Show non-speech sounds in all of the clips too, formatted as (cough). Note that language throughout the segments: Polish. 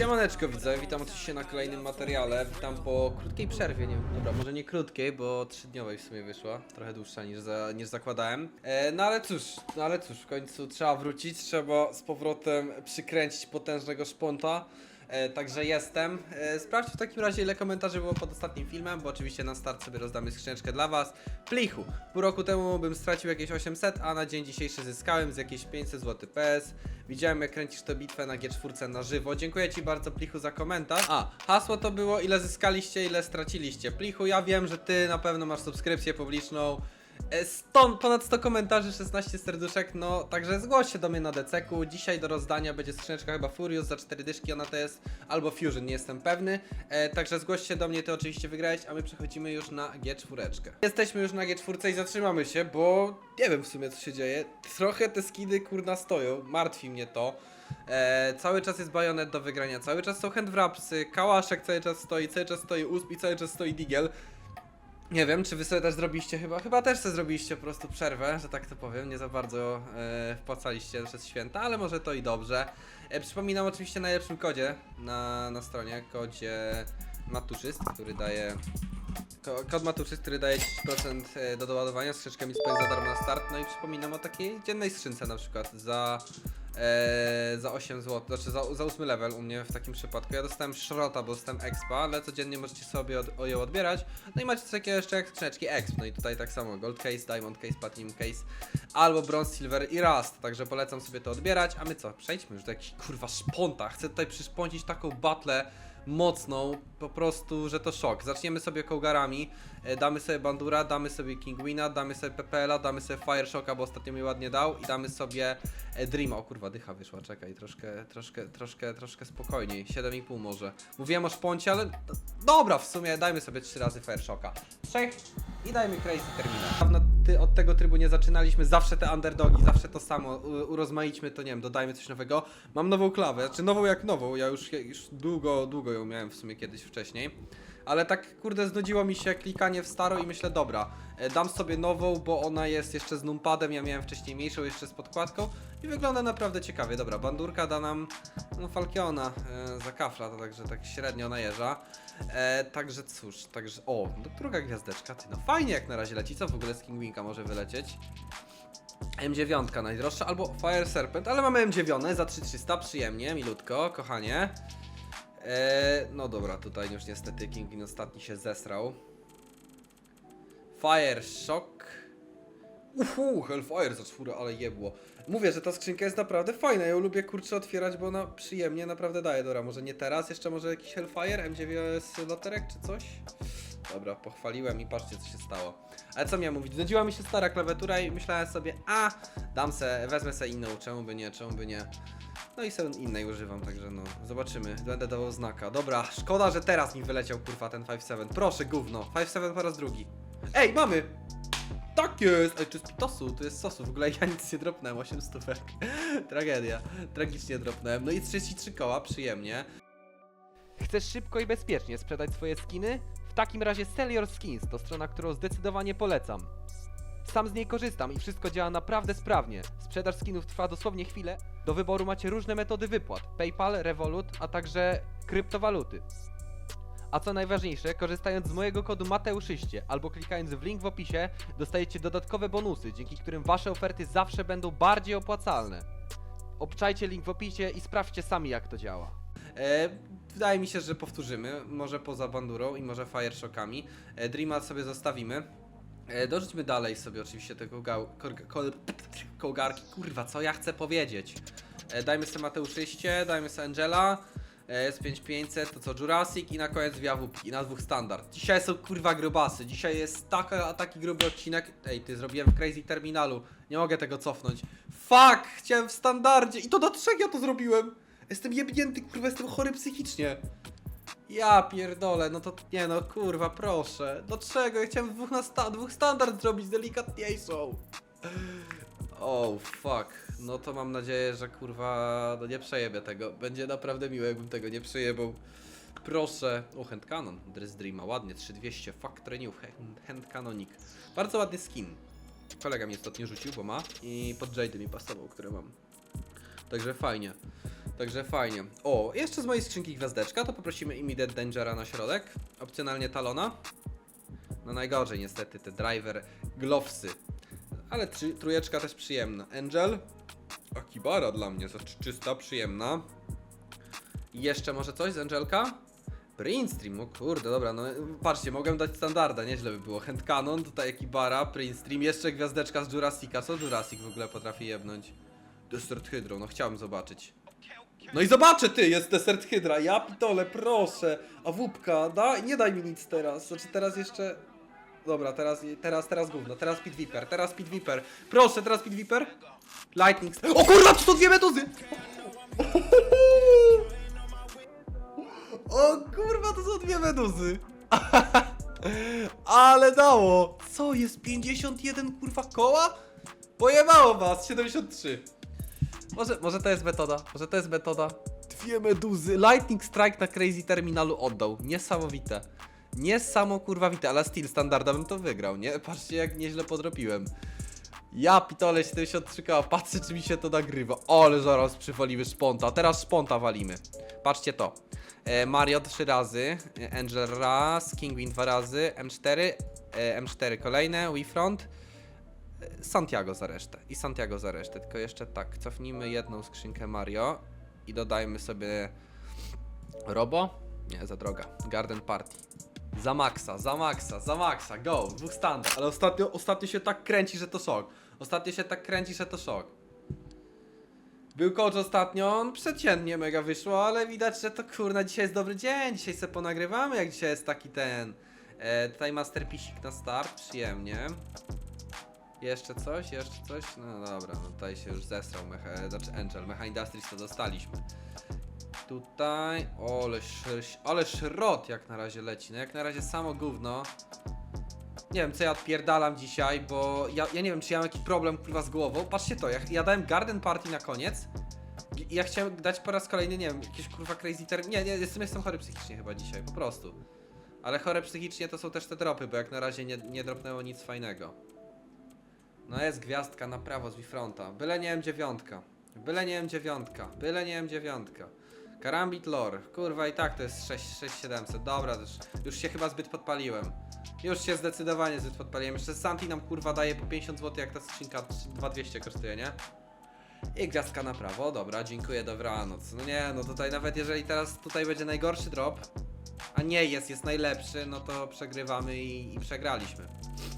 Siemaneczko widzę, witam oczywiście na kolejnym materiale, witam po krótkiej przerwie, nie dobra, może nie krótkiej, bo trzydniowej w sumie wyszła, trochę dłuższa niż, za, niż zakładałem, e, no ale cóż, no ale cóż, w końcu trzeba wrócić, trzeba z powrotem przykręcić potężnego szponta, także jestem. E, sprawdźcie w takim razie ile komentarzy było pod ostatnim filmem, bo oczywiście na start sobie rozdamy skrzyneczkę dla was. Plichu. Pół roku temu bym stracił jakieś 800, a na dzień dzisiejszy zyskałem z jakieś 500 zł PS. Widziałem jak kręcisz tę bitwę na G4 na żywo. Dziękuję ci bardzo Plichu za komentarz. A, hasło to było ile zyskaliście, ile straciliście. Plichu, ja wiem, że ty na pewno masz subskrypcję publiczną. E, 100, ponad 100 komentarzy, 16 serduszek, no także zgłoś się do mnie na DCku. Dzisiaj do rozdania będzie skrzyneczka chyba Furious za 4 dyszki, ona to jest albo Fusion, nie jestem pewny. E, także zgłoś się do mnie, ty oczywiście wygrałeś, a my przechodzimy już na G4. Jesteśmy już na G4 i zatrzymamy się, bo nie wiem w sumie co się dzieje. Trochę te skiny kurna stoją, martwi mnie to. E, cały czas jest bajonet do wygrania, cały czas są handwrapsy, kałaszek cały czas stoi, cały czas stoi usp i cały czas stoi digiel. Nie wiem, czy wy sobie też zrobiliście chyba, chyba też sobie zrobiliście po prostu przerwę, że tak to powiem, nie za bardzo e, wpłacaliście przez święta, ale może to i dobrze. E, przypominam oczywiście najlepszym kodzie na, na stronie, kodzie matuszyst, który daje ko, kod matuszyst, który daje 10% e, do doładowania z skrzyneczkami Space za darmo na start, no i przypominam o takiej dziennej skrzynce na przykład za e, za 8 zł, znaczy za, za 8 level u mnie w takim przypadku. Ja dostałem szrota, bo dostałem expa, ale codziennie możecie sobie od, ją odbierać. No i macie coś takiego jeszcze jak skrzyneczki exp. No i tutaj tak samo gold case, diamond case, platinum case, albo bronze, silver i rust. Także polecam sobie to odbierać. A my co? Przejdźmy już do jakichś kurwa szponta. Chcę tutaj przyszpącić taką batlę mocną, po prostu, że to szok. Zaczniemy sobie kołgarami, e, damy sobie Bandura, damy sobie Kingwina, damy sobie PPL-a, damy sobie Fire Shocka, bo ostatnio mi ładnie dał i damy sobie e, Dreama. O kurwa, dycha wyszła, czekaj, troszkę, troszkę, troszkę, troszkę spokojniej, 7,5 może. Mówiłem o szponcie, ale dobra, w sumie dajmy sobie 3 razy Fire Shocka. I dajmy Crazy Terminal. Dawno od tego trybu nie zaczynaliśmy, zawsze te underdogi, zawsze to samo, u, urozmaićmy to, nie wiem, dodajmy coś nowego. Mam nową klawę, czy nową jak nową, ja już, już długo, długo ją miałem w sumie kiedyś wcześniej. Ale tak kurde znudziło mi się klikanie w starą i myślę, dobra, e, dam sobie nową, bo ona jest jeszcze z numpadem, ja miałem wcześniej mniejszą jeszcze z podkładką i wygląda naprawdę ciekawie. Dobra, bandurka da nam no, Falkiona e, za kafla, to także tak średnio najeża. E, także cóż, także o, no, druga gwiazdeczka, ty no fajnie jak na razie leci, co w ogóle z Kingwinka może wylecieć? M9 najdroższa, albo Fire Serpent, ale mamy M9 za 3300, przyjemnie, milutko, kochanie. Eee, no dobra, tutaj już niestety Kingwin ostatni się zesrał. Fire Shock. Uhu, Hellfire za czwórę, ale jebło. Mówię, że ta skrzynka jest naprawdę fajna, ja ją lubię kurczę otwierać, bo ona przyjemnie naprawdę daje. Dobra, może nie teraz, jeszcze może jakiś Hellfire, M9 z loterek czy coś? Dobra, pochwaliłem i patrzcie co się stało. Ale co miałem mówić? Znudziła mi się stara klawiatura i myślałem sobie, a dam se, wezmę se inną, czemu by nie, czemu by nie. No i sobie innej używam, także no, zobaczymy. Będę dawał znaka. Dobra, szkoda, że teraz mi wyleciał kurwa ten 5-7. Proszę, gówno. 5-7 po raz drugi. Ej, mamy! Tak jest! Ej, to jest pitosu, to jest sosu. W ogóle ja nic nie dropnąłem, 8 stówek. (laughs) Tragedia. Tragicznie dropnąłem. No i 33 koła, przyjemnie. Chcesz szybko i bezpiecznie sprzedać swoje skiny? W takim razie Sell Your Skins to strona, którą zdecydowanie polecam. Sam z niej korzystam i wszystko działa naprawdę sprawnie. Sprzedaż skinów trwa dosłownie chwilę. Do wyboru macie różne metody wypłat: PayPal, Revolut, a także kryptowaluty. A co najważniejsze, korzystając z mojego kodu Mateuszyście albo klikając w link w opisie, dostajecie dodatkowe bonusy, dzięki którym wasze oferty zawsze będą bardziej opłacalne. Obczajcie link w opisie i sprawdźcie sami jak to działa. E, wydaje mi się, że powtórzymy. Może poza bandurą i może fire shockami. E, Dreama sobie zostawimy. E, dorzućmy dalej sobie oczywiście te kołgarki. Kurwa, co ja chcę powiedzieć? E, dajmy sobie Mateuszyście, dajmy sobie Angela. E, jest 5500, to co Jurassic i na koniec dwie AWP i na dwóch standard. Dzisiaj są kurwa grubasy, dzisiaj jest taka, taki gruby odcinek. Ej, ty zrobiłem w Crazy Terminalu, nie mogę tego cofnąć. Fuck, chciałem w standardzie i to do trzech ja to zrobiłem. Jestem jebnięty, kurwa, jestem chory psychicznie. Ja pierdolę, no to nie no, kurwa, proszę. Do czego? Ja chciałem dwóch, na sta dwóch standard zrobić delikatniejszą. Oh, fuck. No to mam nadzieję, że kurwa, no nie przejebię tego. Będzie naprawdę miło, jakbym tego nie przejebał. Proszę. O, hand cannon. Dress Dreama, ładnie, 3200. Factory New, hand, hand canonik. Bardzo ładny skin. Kolega mi ostatnio rzucił, bo ma. I pod Jade mi pasował, który mam. Także fajnie. Także fajnie. O, jeszcze z mojej skrzynki gwiazdeczka, to poprosimy Immediate Dangera na środek. Opcjonalnie Talona. No najgorzej niestety te driver glovesy. Ale trzy, trójeczka też przyjemna. Angel. Akibara dla mnie, to czy- czysta, przyjemna. I jeszcze może coś z Angelka? Prince Stream, o kurde, dobra, no patrzcie, mogłem dać standarda, nieźle by było. Hand Cannon, tutaj Akibara, Prince Stream, jeszcze gwiazdeczka z Jurassica. Co Jurassic w ogóle potrafi jebnąć? Desert Hydro, no chciałem zobaczyć. No i zobaczę ty, jest Desert Hydra, ja pitole, proszę. A wupka, da? nie daj mi nic teraz, znaczy teraz jeszcze... Dobra, teraz, teraz, teraz gówno, teraz Pit Viper, teraz Pit Viper. Proszę, teraz Pit Viper. Lightning... O kurwa, to są dwie meduzy! O kurwa, to są dwie meduzy! (laughs) Ale dało! Co jest 51 kurwa koła? Pojebało was, 73. Może, może to jest metoda, może to jest metoda. Dwie meduzy, Lightning Strike na Crazy Terminalu oddał. Niesamowite. Niesamo kurwa wite, ale Steel standarda bym to wygrał, nie? Patrzcie jak nieźle podrobiłem. Ja pitole 73 koła, patrzę czy mi się to nagrywa. O, ale zaraz przywalimy szponta, teraz szponta walimy. Patrzcie to. E, Mario 3 razy, e, Angel raz, Kingwin 2 razy, M4, e, M4 kolejne, WeFront, Santiago za resztę i Santiago za resztę. Tylko jeszcze tak, cofnijmy jedną skrzynkę Mario i dodajmy sobie Robo. Nie, za droga. Garden Party. Za maksa, za maksa, za maksa, go, dwóch standard. Ale ostatnio, ostatnio się tak kręci, że to szok. Ostatnio się tak kręci, że to szok. Był coach ostatnio, on przeciętnie mega wyszło, ale widać, że to kurna dzisiaj jest dobry dzień, dzisiaj se ponagrywamy, jak dzisiaj jest taki ten... E, tutaj masterpisik na start, przyjemnie. Jeszcze coś, jeszcze coś? No dobra, no tutaj się już zesrał, mecha, znaczy Angel, Mecha Industries to dostaliśmy. Tutaj, ole, sz, ale szrot jak na razie leci, no jak na razie samo gówno. Nie wiem co ja odpierdalam dzisiaj, bo ja, ja nie wiem czy ja mam jakiś problem kurwa z głową. Patrzcie to, ja, ja dałem Garden Party na koniec i ja chciałem dać po raz kolejny, nie wiem, jakieś kurwa crazy ter... Nie, nie, jestem, jestem chory psychicznie chyba dzisiaj, po prostu. Ale chore psychicznie to są też te dropy, bo jak na razie nie, nie dropnęło nic fajnego. No jest gwiazdka na prawo z Bifronta. Byle nie wiem dziewiątka. Byle nie wiem dziewiątka. Byle nie wiem dziewiątka. Karambit lore. Kurwa i tak to jest 6, 6700. Dobra, już, już się chyba zbyt podpaliłem. Już się zdecydowanie zbyt podpaliłem. Jeszcze Santi nam kurwa daje po 50 zł jak ta skrzynka 2200 kosztuje, nie? I gwiazdka na prawo, dobra, dziękuję, dobranoc. No nie, no tutaj nawet jeżeli teraz tutaj będzie najgorszy drop, a nie jest, jest najlepszy, no to przegrywamy i, i przegraliśmy.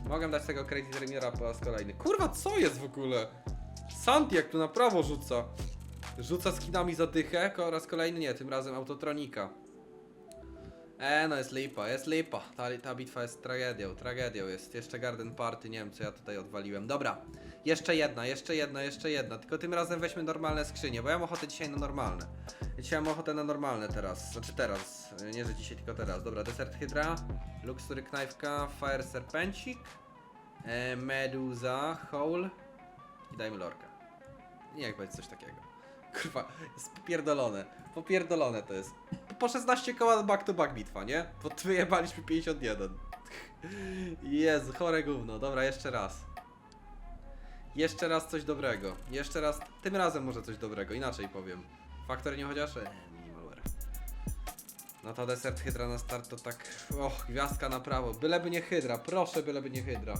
Mogę dać tego Crazy Terminera po raz kolejny. Kurwa, co jest w ogóle? Santi jak tu na prawo rzuca. Rzuca skinami za dychę, ko- raz kolejny nie, tym razem Autotronika. E, no jest lipa, jest lipa. Ta, ta bitwa jest tragedią, tragedią jest. Jeszcze Garden Party, nie wiem co ja tutaj odwaliłem. Dobra, jeszcze jedna, jeszcze jedna, jeszcze jedna. Tylko tym razem weźmy normalne skrzynie, bo ja mam ochotę dzisiaj na normalne. Dzisiaj mam ochotę na normalne teraz, znaczy teraz, nie że dzisiaj, tylko teraz. Dobra, Desert Hydra, Luxury Knajfka, Fire Serpencik, e, Meduza, Hole i dajmy lorkę. Niech będzie coś takiego. (laughs) Kurwa, jest popierdolone. Popierdolone to jest. Po 16 koła back to back bitwa, nie? Bo wyjebaliśmy 51. (laughs) Jezu, chore gówno. Dobra, jeszcze raz. Jeszcze raz coś dobrego. Jeszcze raz, tym razem może coś dobrego, inaczej powiem. Faktory nie chociaż? Eee, minimalware. No to desert hydra na start to tak... Och, gwiazdka na prawo. Byleby nie hydra, proszę byleby nie hydra.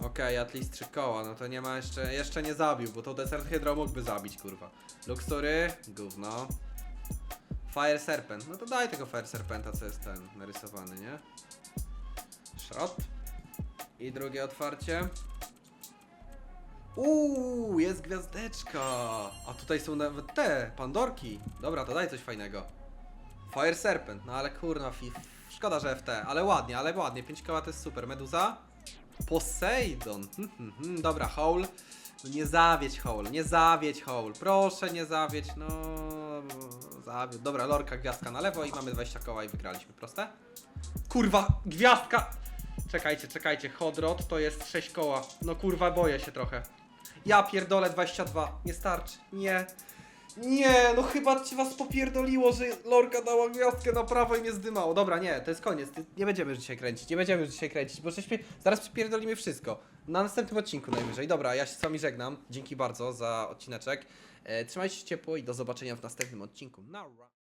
Okej, at least trzy koła, no to nie ma jeszcze, jeszcze nie zabił, bo to Desert Hydro mógłby zabić, kurwa. Luxury, gówno. Fire Serpent, no to daj tego Fire Serpenta, co jest ten narysowany, nie? Szrot. I drugie otwarcie. Uuu, jest gwiazdeczka. A tutaj są nawet te, pandorki. Dobra, to daj coś fajnego. Fire Serpent, no ale kurna, fi, szkoda, że FT, ale ładnie, ale ładnie. 5 koła to jest super. Meduza? Poseidon. Hmm, hmm, hmm. Dobra, Howl. No nie zawiedź Howl, nie zawiedź Howl. Proszę nie zawiedź, no. Zawiedź. Dobra, lorka, gwiazdka na lewo i mamy 20 koła i wygraliśmy. Proste? Kurwa, gwiazdka! Czekajcie, czekajcie. Hodrot to jest 6 koła. No kurwa, boję się trochę. Ja pierdolę 22. Nie starczy. Nie. Nie, no chyba ci was popierdoliło, że Lorka dała gwiazdkę na prawo i mnie zdymało. Dobra, nie, to jest koniec. Nie będziemy już dzisiaj kręcić, nie będziemy już dzisiaj kręcić, bo żeśmy, zaraz przypierdolimy wszystko. Na następnym odcinku najwyżej. Dobra, ja się z wami żegnam. Dzięki bardzo za odcineczek. E, trzymajcie się ciepło i do zobaczenia w następnym odcinku. Nara.